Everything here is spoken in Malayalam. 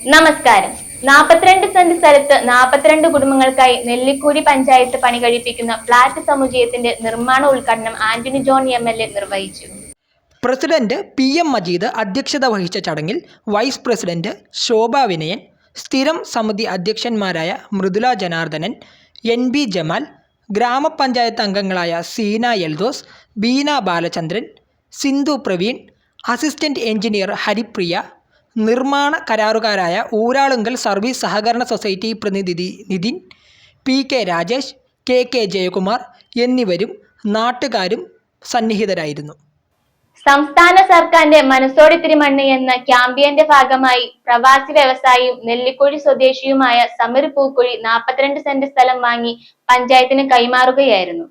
നമസ്കാരം. നാൽപ്പത്തിരണ്ട് സെന്റ് സ്ഥലത്ത് നാൽപ്പത്തിരണ്ട് കുടുംബങ്ങൾക്കായി നെല്ലിക്കൂരി പഞ്ചായത്ത് പണി കഴിപ്പിക്കുന്ന ഫ്ളാറ്റ് സമുച്ചയത്തിന്റെ നിർമ്മാണ ഉദ്ഘാടനം Antony John M L A നിർവഹിച്ചു. പ്രസിഡന്റ് പി എം മജീദ് അധ്യക്ഷത വഹിച്ച ചടങ്ങിൽ വൈസ് പ്രസിഡന്റ് ശോഭ വിനയൻ സ്ഥിരം സമിതി അധ്യക്ഷന്മാരായ മൃദുല ജനാർദ്ദനൻ എൻ ബി ജമാൽ ഗ്രാമപഞ്ചായത്ത് അംഗങ്ങളായ സീന എൽദോസ് ബീന ബാലചന്ദ്രൻ സിന്ധു പ്രവീൺ അസിസ്റ്റന്റ് എഞ്ചിനീയർ ഹരിപ്രിയ നിർമ്മാണ കരാറുകാരായ ഊരാളുങ്കൽ സർവീസ് സഹകരണ സൊസൈറ്റി പ്രതിനിധി Nithin P K Rajesh K K Jayakumar എന്നിവരും നാട്ടുകാരും സന്നിഹിതരായിരുന്നു. സംസ്ഥാന സർക്കാരിന്റെ മനസ്സോടി തിരുമണ്ണ് എന്ന ക്യാമ്പയിന്റെ ഭാഗമായി പ്രവാസി വ്യവസായിയും നെല്ലിക്കുഴി സ്വദേശിയുമായ സമീർ പൂക്കുഴി നാൽപ്പത്തിരണ്ട് സെന്റ് സ്ഥലം വാങ്ങി പഞ്ചായത്തിന് കൈമാറുകയായിരുന്നു.